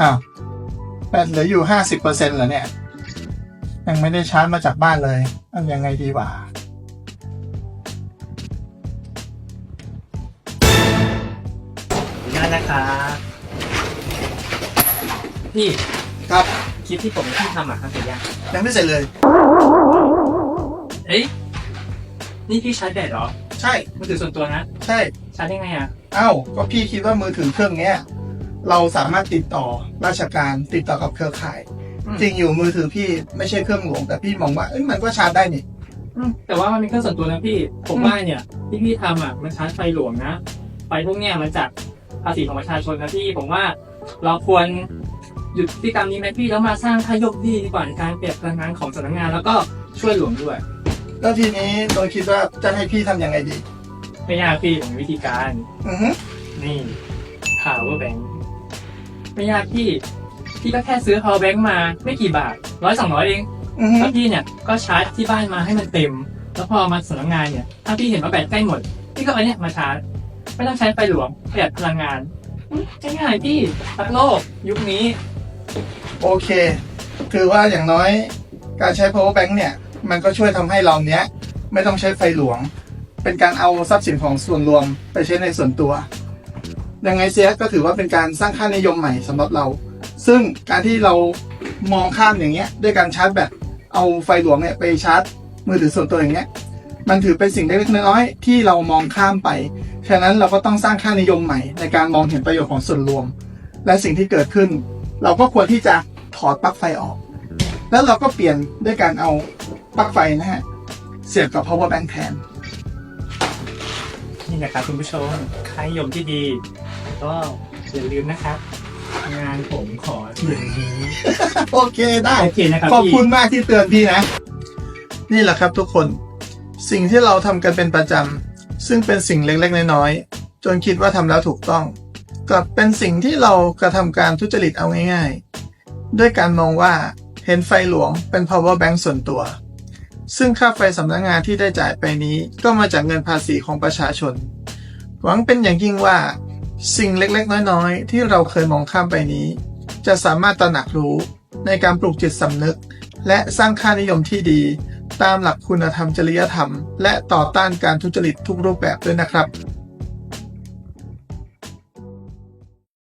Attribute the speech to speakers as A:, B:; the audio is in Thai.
A: อ้าวแบตเหลืออยู่ห้าสิบเปอร์เซ็นต์เหรอเนี่ย ยังไม่ได้ชาร์จมาจากบ้านเลยทำยังไงดีวะ
B: ได้นะครับพี่
A: ครับ
B: คลิปที่ผมที่ทำอะครับเสร็จยัง
A: ยังไม่เสร็จเลย
B: เอ้ยนี่พี่ชาร์จแบตเหรอ
A: ใช่
B: มือถือส่วนตัวนะ
A: ใช่
B: ชาร์จได้ไงอะ
A: เอ้าก็พี่คิดว่ามือถือเครื่องเนี้ย เราสามารถติดต่อราชการติดต่อกับเครือข่าย
B: อืม
A: จริงอยู่มือถือพี่ไม่ใช่เครื่องหลวงแต่พี่มองว่าเอ้ยมันก็ชาร์จได้นี่
B: อืมแต่ว่ามันเป็นเครื่องส่วนตัวนะพี่ผม
A: อืม
B: ว่าเนี่ยที่พี่ทำอะมันชาร์จไฟหลวงนะไฟพวกเนี้ยมันจากภาษีของประชาชนนะพี่ผมว่าเราควรหยุดพฤติกรรมนี้ไหมพี่แล้วมาสร้างค่ายกดีดีกว่าในการเปรียบพลังงานของสำนักงาน แล้วก็ช่วยหลวงด้วย
A: แล้วทีนี้โดยคิดว่าจะให้พี่ทำยังไงดี
B: ไม่ยากพี่ผมมีวิธีการ
A: อือฮึ
B: นี่ power bank ไม่ยากพี่ พี่ก็แค่ซื้อ power bank มาไม่กี่บาทร้อยสองร้อยเอง
A: อือฮึ
B: แล้วพี่เนี่ยก็ชาร์จที่บ้านมาให้มันเต็ม แล้วพอมาสำนักงานเนี่ย ถ้าพี่เห็นว่าแบตใกล้หมด พี่ก็เอาเนี่ยมาชาร์จ ไม่ต้องใช้ไฟหลวงประหยัดพลังงานอืมง่ายๆพี่รักโลกยุคนี้
A: โอเค คือว่าอย่างน้อยการใช้ power bank เนี่ย มันก็ช่วยทำให้เราเนี้ย ไม่ต้องใช้ไฟหลวง เป็นการเอาทรัพย์สินของส่วนรวมไปใช้ในส่วนตัว ยังไงเสียก็ถือว่าเป็นการสร้างค่านิยมใหม่สำหรับเรา ซึ่งการที่เรามองข้ามอย่างเงี้ยด้วยการชาร์จแบตเอาไฟหลวงเนี่ยไปชาร์จมือถือส่วนตัวอย่างเงี้ยมันถือเป็นสิ่งเล็กๆน้อยๆที่เรามองข้ามไป ฉะนั้นเราก็ต้องสร้างค่านิยมใหม่ ในการมองเห็นประโยชน์ของส่วนรวม และสิ่งที่เกิดขึ้น เราก็ควรที่จะถอดปลั๊กไฟออก แล้วเราก็เปลี่ยนด้วยการเอาปลั๊กไฟนะฮะเสียบกับ power bank แทน
B: นี่นะครับคุณผู้ชมค่านิยมที่ดี ก็อย่าลืมนะครับ งานผมขออย่างนี้
A: โอเคได้
B: โอเคนะครับ
A: ขอบ
B: พี่
A: คุณมากที่เตือนพี่นะ นี่แหละครับทุกคน สิ่งที่เราทำกันเป็นประจำ ซึ่งเป็นสิ่งเล็กๆน้อยๆ จนคิดว่าทำแล้วถูกต้อง กลับเป็นสิ่งที่เรากระทำการทุจริตเอาง่ายๆ ด้วยการมองว่าเห็นไฟหลวงเป็น power bank ส่วนตัว ซึ่งค่าไฟสำนักงานที่ได้จ่ายไปนี้ก็มาจากเงินภาษีของประชาชน หวังเป็นอย่างยิ่งว่า สิ่งเล็กๆ น้อยๆ ที่เราเคยมองข้ามไปนี้ จะสามารถตระหนักรู้ในการปลูกจิตสำนึก และสร้างค่านิยมที่ดี ตามหลักคุณธรรมจริยธรรม และต่อต้านการทุจริตทุกรูปแบบด้วยนะครับ